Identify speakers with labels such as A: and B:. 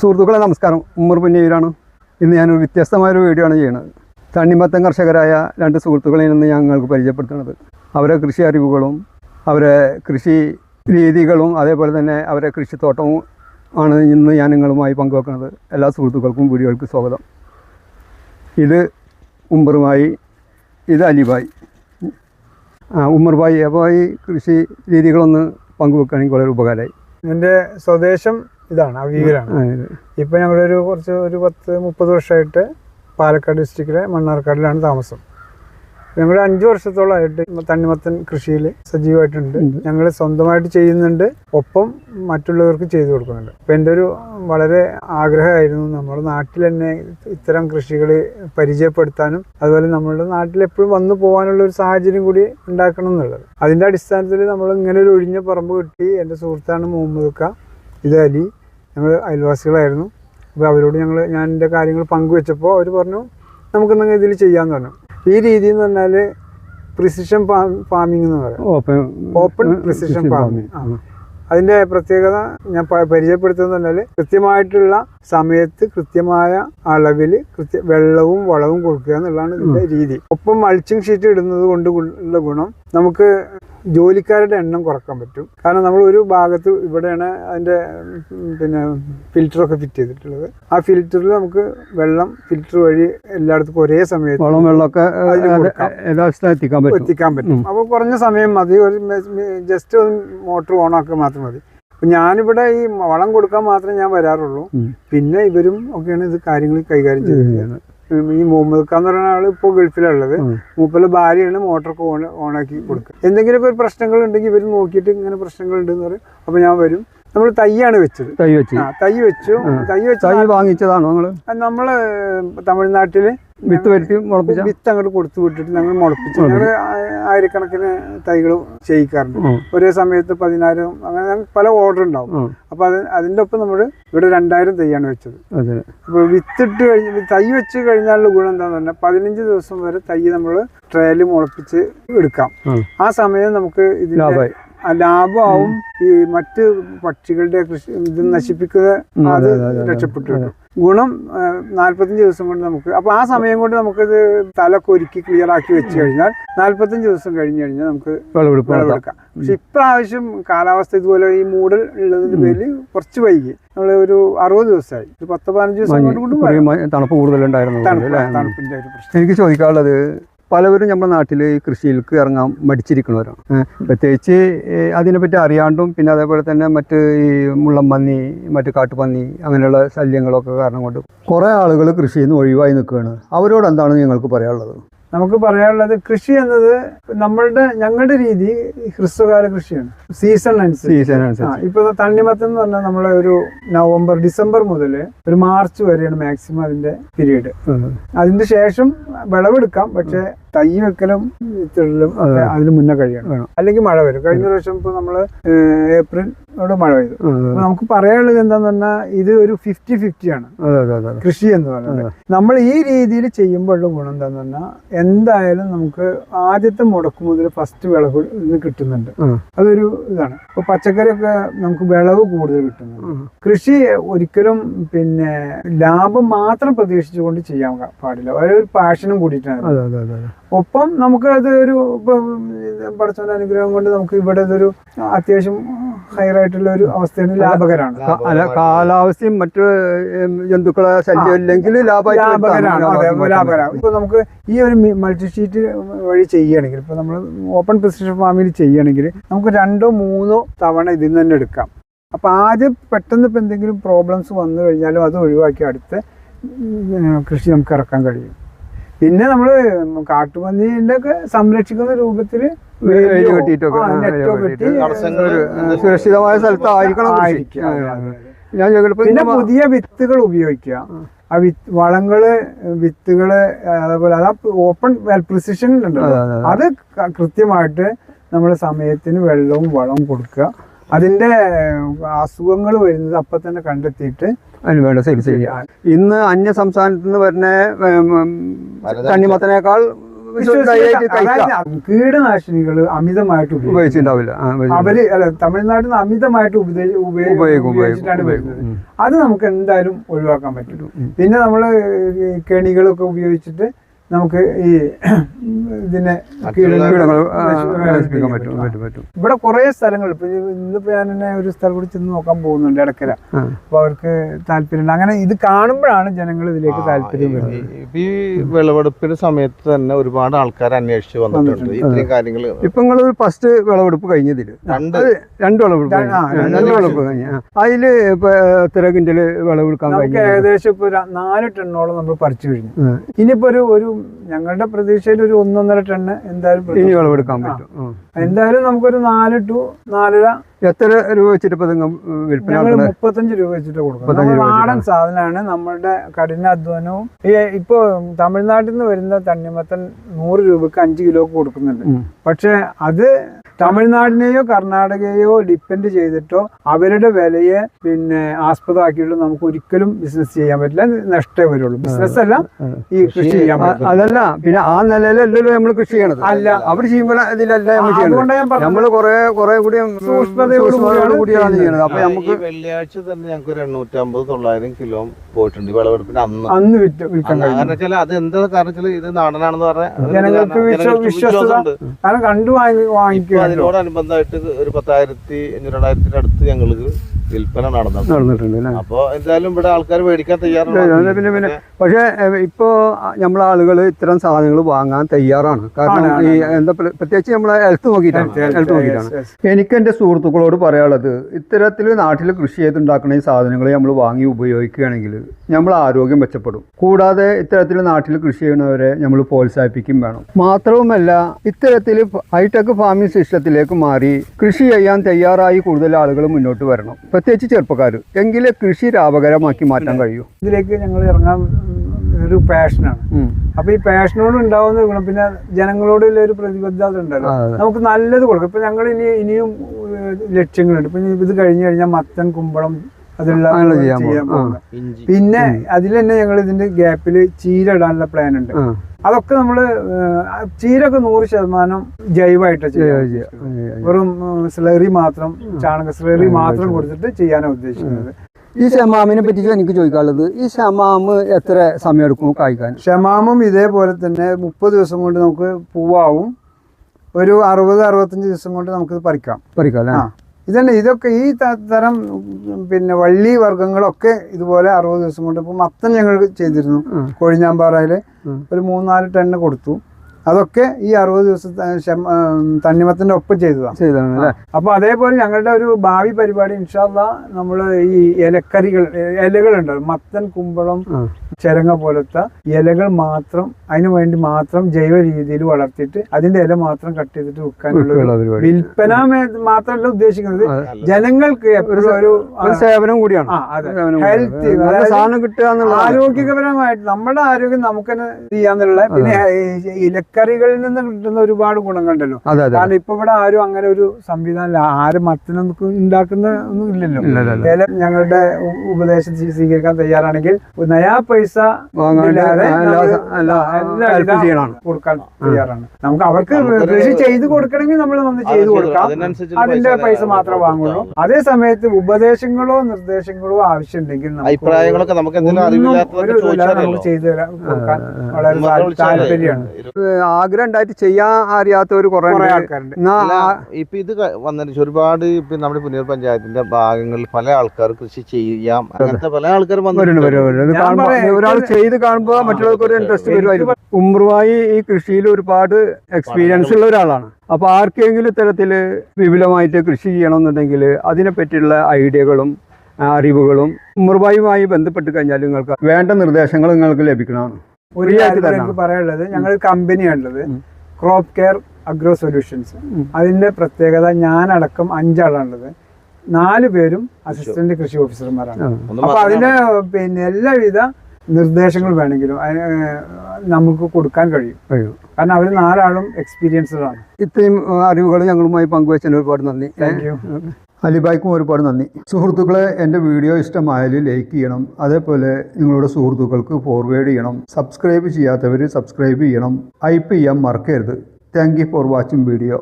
A: സുഹൃത്തുക്കളെ നമസ്കാരം. ഉമ്മർ പുന്നയൂരാണ്. ഇന്ന് ഞാനൊരു വ്യത്യസ്തമായൊരു വീഡിയോ ആണ് ചെയ്യുന്നത്. തണ്ണിമത്തൻ കർഷകരായ രണ്ട് സുഹൃത്തുക്കളെ ഇന്ന് ഞങ്ങൾക്ക് പരിചയപ്പെടുത്തുന്നത്. അവരെ കൃഷി അറിവുകളും അവരെ കൃഷി രീതികളും അതേപോലെ തന്നെ അവരെ കൃഷിത്തോട്ടവും ആണ് ഇന്ന് ഞാൻ നിങ്ങളുമായി പങ്കുവെക്കുന്നത്. എല്ലാ സുഹൃത്തുക്കൾക്കും വീഡിയോകൾക്ക് സ്വാഗതം. ഇത് ഉമ്മറുമായി ഇത് അലിബായി. ഉമ്മർബായി അപ്പോൾ ഈ കൃഷി രീതികളൊന്ന് പങ്കുവെക്കുകയാണെങ്കിൽ വളരെ ഉപകാരമായി.
B: എന്റെ സ്വദേശം ഇതാണ്
A: ഇത്.
B: ഇപ്പം ഞങ്ങളൊരു കുറച്ച് ഒരു പത്ത് മുപ്പത് വർഷമായിട്ട് പാലക്കാട് ഡിസ്ട്രിക്റ്റിലെ മണ്ണാർക്കാടിലാണ് താമസം. ഞങ്ങൾ അഞ്ച് വർഷത്തോളമായിട്ട് തണ്ണിമത്തൻ കൃഷിയിൽ സജീവമായിട്ടുണ്ട് ഞങ്ങൾ സ്വന്തമായിട്ട് ചെയ്യുന്നുണ്ട് ഒപ്പം മറ്റുള്ളവർക്ക് ചെയ്തു കൊടുക്കുന്നുണ്ട്. അപ്പം എന്റെ ഒരു വളരെ ആഗ്രഹമായിരുന്നു നമ്മുടെ നാട്ടിൽ തന്നെ ഇത്തരം കൃഷികൾ പരിചയപ്പെടുത്താനും അതുപോലെ നമ്മുടെ നാട്ടിൽ എപ്പോഴും വന്നു പോകാനുള്ള ഒരു സാഹചര്യം കൂടി ഉണ്ടാക്കണം എന്നുള്ളത്. അതിന്റെ അടിസ്ഥാനത്തിൽ നമ്മൾ ഇങ്ങനെ ഒരു ഒഴിഞ്ഞ പറമ്പ് കിട്ടി എന്റെ സുഹൃത്താണ് മുഹമ്മദ് ഖ ഇത് അലി. ഞങ്ങൾ അയൽവാസികളായിരുന്നു. അപ്പോൾ അവരോട് ഞങ്ങൾ ഞാൻ എന്റെ കാര്യങ്ങൾ പങ്കുവെച്ചപ്പോൾ അവർ പറഞ്ഞു നമുക്കെന്തെങ്കിലും ഇതിൽ ചെയ്യാമെന്ന് പറഞ്ഞു. ഈ രീതി എന്ന് പറഞ്ഞാൽ പ്രിസിഷൻ ഫാമിംഗ് എന്ന് പറയാം.
A: ഓപ്പൺ
B: ഓപ്പൺ പ്രിസിഷൻ ഫാമിംഗ് അതിന്റെ പ്രത്യേകത ഞാൻ പരിചയപ്പെടുത്തുന്നത് പറഞ്ഞാൽ കൃത്യമായിട്ടുള്ള സമയത്ത് കൃത്യമായ അളവിൽ കൃത്യ വെള്ളവും വളവും കൊടുക്കുക എന്നുള്ളതാണ് ഇതിന്റെ രീതി. ഒപ്പം മൾച്ചിങ് ഷീറ്റ് ഇടുന്നത് കൊണ്ട് ഉള്ള ഗുണം നമുക്ക് ജോലിക്കാരുടെ എണ്ണം കുറയ്ക്കാൻ പറ്റും. കാരണം നമ്മൾ ഒരു ഭാഗത്ത് ഇവിടെയാണ് അതിന്റെ പിന്നെ ഫിൽറ്ററൊക്കെ ഫിറ്റ് ചെയ്തിട്ടുള്ളത്. ആ ഫിൽറ്ററിൽ നമുക്ക് വെള്ളം ഫിൽറ്റർ വഴി എല്ലായിടത്തും ഒരേ സമയത്ത്
A: വളം വെള്ളമൊക്കെ എത്തിക്കാൻ പറ്റും.
B: എത്തിക്കാൻ പറ്റും. അപ്പോൾ കുറഞ്ഞ സമയം മതി. ഒരു ജസ്റ്റ് ഒന്ന് മോട്ടർ ഓൺ ആക്കുക മാത്രം മതി. അപ്പം ഞാനിവിടെ ഈ വളം കൊടുക്കാൻ മാത്രമേ ഞാൻ വരാറുള്ളൂ. പിന്നെ ഇവരും ഒക്കെയാണ് ഇത് കാര്യങ്ങൾ കൈകാര്യം ചെയ്തത് ഈ മുഹമ്മദ് ഖാൻ എന്ന് പറയുന്ന ആൾ ഇപ്പോൾ ഗൾഫിലുള്ളത്. മൂപ്പല ഭാര്യയാണ് മോട്ടറൊക്കെ ഓൺ ഓണാക്കി കൊടുക്കുക. എന്തെങ്കിലുമൊക്കെ ഒരു പ്രശ്നങ്ങൾ ഉണ്ടെങ്കിൽ ഇവർ നോക്കിയിട്ട് ഇങ്ങനെ പ്രശ്നങ്ങൾ ഉണ്ടെന്ന് പറയും. അപ്പോൾ ഞാൻ വരും. നമ്മൾ തൈയാണ് വെച്ചത്.
A: തൈ വെച്ചു.
B: തൈ വെച്ചു. തൈ വെച്ച്
A: തൈ വാങ്ങിച്ചതാണോ നിങ്ങൾ
B: നമ്മൾ തമിഴ്നാട്ടിൽ
A: വിത്ത് വരുത്തി മുളപ്പിച്ച?
B: വിത്ത് അങ്ങോട്ട് കൊടുത്തു വിട്ടിട്ട് ഞങ്ങൾ മുളപ്പിച്ചു. ഞങ്ങൾ ആയിരക്കണക്കിന് തൈകൾ ചെയ്യിക്കാറുണ്ട്. ഒരേ സമയത്ത് പതിനായിരം അങ്ങനെ ഞങ്ങൾക്ക് പല ഓർഡർ ഉണ്ടാവും.
A: അപ്പോൾ
B: അപ്പൊ അത് അതിന്റെ ഒപ്പം നമ്മൾ ഇവിടെ രണ്ടായിരം തൈയാണ് വെച്ചത്. അപ്പോൾ വിത്തിട്ട് കഴിഞ്ഞ് തൈ വെച്ച് കഴിഞ്ഞാലുള്ള ഗുണം എന്താന്ന് പറഞ്ഞാൽ പതിനഞ്ച് ദിവസം വരെ തൈ നമ്മൾ ട്രയൽ മുളപ്പിച്ച് എടുക്കാം. ആ. സമയം നമുക്ക് ഇതിന്റെ ലാഭമാവും ഈ മറ്റ് പക്ഷികളുടെ കൃഷി ഇത്
A: നശിപ്പിക്കുക
B: അത്. രക്ഷപ്പെട്ടു. കിട്ടും ഗുണം നാല്പത്തഞ്ച് ദിവസം കൊണ്ട് നമുക്ക് അപ്പൊ ആ സമയം കൊണ്ട് നമുക്കിത് തലൊക്കെ ഒരുക്കി ക്ലിയർ ആക്കി വെച്ച് കഴിഞ്ഞാൽ നാല്പത്തഞ്ച് ദിവസം കഴിഞ്ഞ് കഴിഞ്ഞാൽ നമുക്ക്. വിളവെടുക്കാം. പക്ഷെ ഇപ്രാവശ്യം കാലാവസ്ഥ ഇതുപോലെ ഈ മൂടൽ ഉള്ളതിന്റെ പേരിൽ കുറച്ച് വൈകി. നമ്മൾ ഒരു അറുപത് ദിവസമായി. ഒരു പത്ത് പതിനഞ്ച് ദിവസം കൊണ്ട്
A: തണുപ്പ് കൂടുതലുണ്ടായിരുന്നു
B: തണുപ്പിന്റെ ഒരു പ്രശ്നം.
A: എനിക്ക് ചോദിക്കാനുള്ളത് പലവരും നമ്മുടെ നാട്ടിൽ ഈ കൃഷിയിലേക്ക് ഇറങ്ങാൻ മടിച്ചിരിക്കുന്നവരാണ്. പ്രത്യേകിച്ച് അതിനെപ്പറ്റി അറിയാണ്ടും പിന്നെ അതേപോലെ തന്നെ മറ്റ് ഈ മുള്ളംപന്നി മറ്റ് കാട്ടുപന്നി അങ്ങനെയുള്ള ശല്യങ്ങളൊക്കെ കാരണം കൊണ്ട് കുറേ ആളുകൾ കൃഷിയിൽ നിന്ന് ഒഴിവായി നിൽക്കുകയാണ്. അവരോട് എന്താണ് നിങ്ങൾക്ക് പറയാനുള്ളത്?
B: നമുക്ക് പറയാനുള്ളത് കൃഷി എന്നത് നമ്മളുടെ ഞങ്ങളുടെ രീതി ഹ്രസ്വകാല കൃഷിയാണ്. സീസൺ അനുസരിച്ച്. ഇപ്പൊ തണ്ണിമത്തം എന്ന് പറഞ്ഞാൽ നമ്മളെ ഒരു നവംബർ ഡിസംബർ മുതൽ ഒരു മാർച്ച് വരെയാണ് മാക്സിമം അതിന്റെ പീരീഡ്. അതിന്റെ ശേഷം വിളവെടുക്കാം പക്ഷെ തൈ വെക്കലും ഒക്കെ അതിന് മുന്നേ കഴിയണം. അല്ലെങ്കിൽ മഴ വരും. കഴിഞ്ഞ പ്രാവശ്യം ഇപ്പൊ നമ്മൾ ഏപ്രിലോട് മഴ പെയ്തു. നമുക്ക് പറയാനുള്ളത് എന്താന്ന് പറഞ്ഞാൽ ഇത് ഒരു ഫിഫ്റ്റി ഫിഫ്റ്റി ആണ്.
A: അതെ അതെ അതെ അതെ.
B: കൃഷി എന്ന് പറയുന്നത്. നമ്മൾ ഈ രീതിയിൽ ചെയ്യുമ്പോഴുള്ള ഗുണം എന്താന്ന് പറഞ്ഞാൽ എന്തായാലും നമുക്ക് ആദ്യത്തെ മുടക്ക് മുതൽ ഫസ്റ്റ് വിളവ് ഇന്ന് കിട്ടുന്നുണ്ട്. അതൊരു ഇതാണ്. ഇപ്പൊ പച്ചക്കറിയൊക്കെ നമുക്ക് വിളവ് കൂടുതൽ കിട്ടുന്നുണ്ട്. കൃഷി ഒരിക്കലും പിന്നെ ലാഭം മാത്രം പ്രതീക്ഷിച്ചുകൊണ്ട് ചെയ്യാൻ പാടില്ല. അതൊരു പാഷനും കൂടിയിട്ടാണ്. ഒപ്പം നമുക്ക് അത് ഒരു പഠിച്ചവന്റെ അനുഗ്രഹം കൊണ്ട് നമുക്ക് ഇവിടെ ഇതൊരു അത്യാവശ്യം ഹയർ ആയിട്ടുള്ള ഒരു അവസ്ഥയാണ് ലാഭകരമാണ്.
A: അല്ല കാലാവസ്ഥയും മറ്റു ജന്തുക്കളെ ശല്യം ഇല്ലെങ്കിൽ
B: ലാഭകരമാണ് ലാഭകരമാണ് ഇപ്പൊ നമുക്ക് ഈ ഒരു മൾട്ടി ഷീറ്റ് വഴി ചെയ്യുകയാണെങ്കിൽ ഇപ്പൊ നമ്മൾ ഓപ്പൺ പ്രിസിഷൻ ഫാമിൽ ചെയ്യുകയാണെങ്കിൽ നമുക്ക് രണ്ടോ മൂന്നോ തവണ ഇതിൽ നിന്ന് തന്നെ എടുക്കാം. അപ്പൊ ആദ്യം പെട്ടെന്ന് ഇപ്പൊ എന്തെങ്കിലും പ്രോബ്ലംസ് വന്നു കഴിഞ്ഞാലും അത് ഒഴിവാക്കി അടുത്ത കൃഷി നമുക്ക് ഇറക്കാൻ കഴിയും. പിന്നെ നമ്മൾ കാട്ടുപന്നീന്റെ ഒക്കെ സംരക്ഷിക്കുന്ന രൂപത്തിൽ
A: സുരക്ഷിതമായ സ്ഥലത്തായിരിക്കണം. ഞാൻ
B: പിന്നെ പുതിയ വിത്തുകൾ ഉപയോഗിക്കുക. ആ. വിത്ത് വളങ്ങൾ വിത്തുകൾ അതേപോലെ അതാ ഓപ്പൺ പ്രിസിഷൻ ഉണ്ടല്ലോ.
A: അത്
B: കൃത്യമായിട്ട് നമ്മൾ സമയത്തിന് വെള്ളവും വളവും കൊടുക്കുക. അതിന്റെ അസുഖങ്ങൾ വരുന്നത് അപ്പൊ തന്നെ കണ്ടെത്തിയിട്ട്
A: അതിന് വേണ്ട ചികിത്സ ചെയ്യാം. ഇന്ന് അന്യ സംസ്ഥാനത്ത് നിന്ന് വരുന്ന തണ്ണിമത്തനേക്കാൾ
B: കീടനാശിനികൾ അമിതമായിട്ട്
A: ഉപയോഗിച്ചിട്ടുണ്ടാവില്ല.
B: അവർ അല്ല തമിഴ്നാട്ടിൽ നിന്ന് അമിതമായിട്ട് ഉപയോഗി- ഉപയോഗി- ഉപയോഗിച്ചിട്ടാണ് വരുന്നത്. അത് നമുക്ക് എന്തായാലും ഒഴിവാക്കാൻ പറ്റും. പിന്നെ നമ്മൾ കെണികളൊക്കെ ഉപയോഗിച്ചിട്ട് നമുക്ക് ഈ ഇതിനെ
A: നശിപ്പിക്കാൻ പറ്റും പറ്റും പറ്റും
B: ഇവിടെ കുറേ സ്ഥലങ്ങൾ ഇപ്പൊ ഇന്നിപ്പോ ഞാൻ തന്നെ ഒരു സ്ഥലം കൂടി ചെന്ന് നോക്കാൻ പോകുന്നുണ്ട് ഇടക്കര. അപ്പൊ അവർക്ക് താല്പര്യമുണ്ട്. അങ്ങനെ ഇത് കാണുമ്പോഴാണ് ജനങ്ങൾ ഇതിലേക്ക് താല്പര്യം വരുന്നത്.
C: ഈ വിളവെടുപ്പിന്റെ സമയത്ത് തന്നെ ഒരുപാട് ആൾക്കാർ അന്വേഷിച്ച് വന്നിട്ടുണ്ട്. ഇത്രയും കാര്യങ്ങൾ
A: ഇപ്പൊ നിങ്ങൾ ഫസ്റ്റ് വിളവെടുപ്പ് കഴിഞ്ഞതിൽ.
C: രണ്ട്.
A: രണ്ട് വിളവെടുപ്പ്
B: രണ്ട്
A: വിളവെടുപ്പ് കഴിഞ്ഞു. അതിൽ ഇപ്പൊ എത്ര കിൻഡൽ വിളവെടുക്കാൻ കഴിഞ്ഞു?
B: ഏകദേശം ഇപ്പൊ നാല് ടണ്ണോളം നമ്മൾ പറിച്ചു കഴിഞ്ഞു. ഇനിയിപ്പോ ഒരു ഒരു ഞങ്ങളുടെ പ്രതീക്ഷയിൽ ഒരു ഒന്നൊന്നര ടണ്ണ് എന്തായാലും
A: ഇനി വിളവെടുക്കാൻ പറ്റും.
B: എന്തായാലും നമുക്കൊരു നാല് ടു നാലര
A: എത്ര രൂപ വെച്ചിട്ട് വിൽപ്പന
B: മുപ്പത്തഞ്ച് രൂപ വെച്ചിട്ട് കൊടുക്കും നാടൻ. സാധനമാണ്. നമ്മളുടെ കഠിനാധ്വാനവും ഈ ഇപ്പൊ തമിഴ്നാട്ടിൽ നിന്ന് വരുന്ന തണ്ണിമത്തൻ നൂറ് രൂപക്ക് അഞ്ച് കിലോ കൊടുക്കുന്നുണ്ട്. പക്ഷെ അത് തമിഴ്നാടിനെയോ കർണാടകയോ ഡിപ്പെൻഡ് ചെയ്തിട്ടോ അവരുടെ വിലയെ പിന്നെ ആസ്പദമാക്കിയിട്ട് നമുക്ക് ഒരിക്കലും ബിസിനസ് ചെയ്യാൻ പറ്റില്ല. നഷ്ടേ വരുള്ളൂ. ബിസിനസ് അല്ല ഈ കൃഷി ചെയ്യാൻ പറ്റില്ല
A: അതല്ല പിന്നെ ആ നിലയിലല്ലല്ലോ നമ്മൾ കൃഷി ചെയ്യണത്.
B: അല്ല.
A: അവർ ചെയ്യുമ്പോൾ ഇതിലല്ല നമ്മൾ കുറെ കുറെ കൂടി
B: സൂക്ഷ്മതയോട് കൂടിയാണ്
A: ചെയ്യണത് അപ്പൊ നമുക്ക്
C: വെള്ളിയാഴ്ച തന്നെ ഞങ്ങൾക്ക് ഒരു എണ്ണൂറ്റമ്പത് തൊള്ളായിരം കിലോ പോയിട്ടുണ്ട് വിളവെടുപ്പിന് അന്ന്.
B: അന്ന് വിറ്റ് വിൽക്കാൻ
C: കാരണം വെച്ചാൽ അത് എന്താ കാരണം വെച്ചാൽ ഇത് നാടനാണെന്ന് പറഞ്ഞാൽ
B: ജനങ്ങൾക്ക് കാരണം കണ്ടു വാങ്ങി വാങ്ങിക്കുക
C: അതിനോടനുബന്ധമായിട്ട് ഒരു പത്തായിരത്തി അഞ്ഞൂറ് രണ്ടായിരത്തിന്റെ അടുത്ത് ഞങ്ങൾക്ക് വിൽപ്പന നടന്നു
A: നടന്നിട്ടുണ്ട്. അല്ലേ
C: അപ്പൊ എന്തായാലും ഇവിടെ ആൾക്കാർ മേടിക്കാൻ തയ്യാറാണ്.
A: പിന്നെ പിന്നെ. പക്ഷേ ഏഹ്, ഇപ്പോ നമ്മളെ ആളുകൾ ഇത്തരം സാധനങ്ങൾ വാങ്ങാൻ തയ്യാറാണ്. കാരണം ഈ എന്താ പ്ര- പ്രത്യേകിച്ച് നമ്മളെ ഹെൽത്ത് നോക്കിയിട്ടാണ്. ഹെൽത്ത് നോക്കിയിട്ടാണ്. എനിക്ക് എന്റെ സുഹൃത്തുക്കളോട് പറയാനുള്ളത് ഇത്തരത്തിൽ നാട്ടിൽ കൃഷി ചെയ്തുണ്ടാക്കുന്ന ഈ സാധനങ്ങൾ നമ്മൾ വാങ്ങി ഉപയോഗിക്കുകയാണെങ്കിൽ നമ്മൾ ആരോഗ്യം മെച്ചപ്പെടും. കൂടാതെ ഇത്തരത്തിൽ നാട്ടിൽ കൃഷി ചെയ്യുന്നവരെ നമ്മൾ പ്രോത്സാഹിപ്പിക്കും വേണം. മാത്രവുമല്ല ഇത്തരത്തിൽ ഹൈടെക് ഫാമിംഗ് സിസ്റ്റത്തിലേക്ക് മാറി കൃഷി ചെയ്യാൻ തയ്യാറായി കൂടുതൽ ആളുകൾ മുന്നോട്ട് വരണം. പ്രത്യേകിച്ച് ചെറുപ്പക്കാർ എങ്കിലേ കൃഷി ലാഭകരമാക്കി മാറ്റാൻ കഴിയൂ.
B: ഇതിലേക്ക് ഞങ്ങൾ ഇറങ്ങാൻ ഒരു പാഷനാണ്. അപ്പൊ ഈ പാഷനോട് ഉണ്ടാവുന്ന ഗുണം പിന്നെ ജനങ്ങളോടുള്ള ഒരു പ്രതിബദ്ധത ഉണ്ടല്ലോ. നമുക്ക് നല്ലത് കൊടുക്കും. ഇപ്പൊ ഞങ്ങൾ ഇനി ഇനിയും ലക്ഷ്യങ്ങളുണ്ട്. ഇപ്പൊ ഇത് കഴിഞ്ഞു കഴിഞ്ഞാൽ മത്തൻ കുമ്പളം
A: ചെയ്യാൻ.
B: പോകുന്നത് പിന്നെ അതിൽ തന്നെ ഞങ്ങൾ ഇതിന്റെ ഗ്യാപ്പിൽ ചീര ഇടാനുള്ള പ്ലാൻ ഉണ്ട്. അതൊക്കെ നമ്മൾ ഏഹ്, ചീരൊക്കെ നൂറ് ശതമാനം ജൈവമായിട്ട്
A: ചെയ്യാം.
B: വെറും സ്ലറി മാത്രം ചാണക സ്ലറി മാത്രം കൊടുത്തിട്ട് ചെയ്യാനാണ് ഉദ്ദേശിക്കുന്നത്.
A: ഈ ഷമാമിനെ പറ്റി എനിക്ക് ചോദിക്കാനുള്ളത്. ഈ ഷമാമ് എത്ര സമയം എടുക്കും കായ്ക്കാൻ?
B: ഷമാമും ഇതേപോലെ തന്നെ മുപ്പത് ദിവസം കൊണ്ട് നമുക്ക് പൂവാവും. ഒരു അറുപത് അറുപത്തഞ്ച് ദിവസം കൊണ്ട് നമുക്കിത് പറിക്കാം.
A: പറിക്കാം അല്ലേ?
B: ഇതന്നെ ഇതൊക്കെ ഈ തരം പിന്നെ വള്ളി വർഗങ്ങളൊക്കെ ഇതുപോലെ അറുപത് ദിവസം കൊണ്ട് ഇപ്പം മത്തൻ ഞങ്ങൾ ചെയ്തിരുന്നു. കൊഴിഞ്ഞാമ്പാറയിൽ. ഒരു മൂന്നാൽ ടണ്ണ് കൊടുത്തു അതൊക്കെ ഈ അറുപത് ദിവസത്തെ തണ്ണിമത്തിന്റെ ഒപ്പം ചെയ്തതാണ്. അപ്പൊ അതേപോലെ ഞങ്ങളുടെ ഒരു ഭാവി പരിപാടി ഇൻഷാല്ല നമ്മൾ ഈ ഇലക്കറികൾ ഇലകളുണ്ടല്ലോ മത്തൻ കുമ്പളം ചിരങ്ങ പോലത്തെ ഇലകൾ മാത്രം അതിനു വേണ്ടി മാത്രം ജൈവ രീതിയിൽ വളർത്തിയിട്ട് അതിന്റെ ഇല മാത്രം കട്ട് ചെയ്തിട്ട് വിൽക്കാനുള്ള വിൽപ്പന മാത്രമല്ല ഉദ്ദേശിക്കുന്നത്. ജനങ്ങൾക്ക് എപ്പോഴും ഒരു
A: സേവനം കൂടിയാണ്.
B: ഹെൽത്ത്
A: സാധനം കിട്ടുക എന്നുള്ളതാണ്.
B: ആരോഗ്യപരമായിട്ട് നമ്മുടെ ആരോഗ്യം നമുക്ക് തന്നെ ചെയ്യാന്നുള്ള പിന്നെ ഈ ഇലക്കറികളിൽ നിന്ന് കിട്ടുന്ന ഒരുപാട് ഗുണങ്ങളുണ്ടല്ലോ കാരണം ഇപ്പൊ ഇവിടെ ആരും അങ്ങനെ ഒരു സംവിധാനം ഇല്ല ആരും മത്തിനൊന്നും ഉണ്ടാക്കുന്ന ഒന്നും ഇല്ലല്ലോ.
A: ഇല്ല, ഇല്ല, ഇല്ല.
B: ഏല ഞങ്ങളുടെ ഉപദേശം സ്വീകരിക്കാൻ തയ്യാറാണെങ്കിൽ ഒരു നയാ പൈസ. കൊടുക്കാൻ തയ്യാറാണ്. നമുക്ക് അവർക്ക് കൃഷി ചെയ്ത് കൊടുക്കണമെങ്കിൽ നമ്മൾ വന്ന് ചെയ്തു കൊടുക്കാം. അതിന്റെ
C: പൈസ
B: മാത്രം വാങ്ങുള്ളൂ. അതേ സമയത്ത് ഉപദേശങ്ങളോ നിർദ്ദേശങ്ങളോ ആവശ്യമുണ്ടെങ്കിൽ നമുക്ക്
C: അഭിപ്രായങ്ങളൊക്കെ നമുക്ക്
B: ഒരു നമുക്ക് ചെയ്തു തരാൻ കൊടുക്കാൻ വളരെ താല്പര്യമാണ്.
A: ആഗ്രഹം ഉണ്ടായിട്ട് ചെയ്യാൻ അറിയാത്തവർ കുറേ
B: ആൾക്കാരുണ്ട്.
C: ഇപ്പൊ ഇത് വന്നിട്ട് ഒരുപാട് ഇപ്പൊ നമ്മുടെ പുന്നൂർ പഞ്ചായത്തിന്റെ ഭാഗങ്ങളിൽ പല ആൾക്കാർ കൃഷി ചെയ്യാം. അങ്ങനത്തെ പല
B: ആൾക്കാർ
A: ഒരാൾ ചെയ്ത് കാണുമ്പോൾ മറ്റുള്ളവർക്ക് ഒരു ഇൻട്രസ്റ്റ് വരുമായിരിക്കും. ഉമ്രുവായി ഈ കൃഷിയിൽ ഒരുപാട് എക്സ്പീരിയൻസ് ഉള്ള ഒരാളാണ്. അപ്പൊ ആർക്കെങ്കിലും ഇത്തരത്തിൽ വിപുലമായിട്ട് കൃഷി ചെയ്യണമെന്നുണ്ടെങ്കിൽ അതിനെ പറ്റിയുള്ള ഐഡിയകളും അറിവുകളും ഉമ്രുവായുമായി ബന്ധപ്പെട്ട് കഴിഞ്ഞാൽ നിങ്ങൾക്ക് വേണ്ട നിർദ്ദേശങ്ങൾ നിങ്ങൾക്ക് ലഭിക്കുന്നതാണ്
B: ഒരു
A: കാര്യത്തിൽ.
B: എനിക്ക് പറയാനുള്ളത്. ഞങ്ങൾ കമ്പനിയാണുള്ളത്. Crop care agro solutions. അതിന്റെ പ്രത്യേകത ഞാനടക്കം അഞ്ചാളാണുള്ളത്. നാല് പേരും അസിസ്റ്റന്റ് കൃഷി ഓഫീസർമാരാണ് അപ്പൊ
C: അതിന്റെ
B: അതിന് പിന്നെ എല്ലാവിധ നിർദ്ദേശങ്ങൾ വേണമെങ്കിലും അതിന് നമുക്ക് കൊടുക്കാൻ കഴിയും.
A: കഴിയും.
B: കാരണം അവർ നാലാളും എക്സ്പീരിയൻസ്ഡ് ആണ്.
A: ഇത്രയും അറിവുകൾ ഞങ്ങളുമായി പങ്കുവച്ചതിന് ഒരുപാട് നന്ദി.
B: താങ്ക് യു
A: അലിബായ്ക്കും ഒരുപാട് നന്ദി. സുഹൃത്തുക്കളെ എന്റെ വീഡിയോ ഇഷ്ടമായാൽ ലൈക്ക് ചെയ്യണം. അതേപോലെ നിങ്ങളുടെ സുഹൃത്തുക്കൾക്ക് ഫോർവേഡ് ചെയ്യണം. സബ്സ്ക്രൈബ് ചെയ്യാത്തവർ സബ്സ്ക്രൈബ് ചെയ്യണം. ഹൈപ്പ് ചെയ്യാൻ മറക്കരുത്. Thank for watching video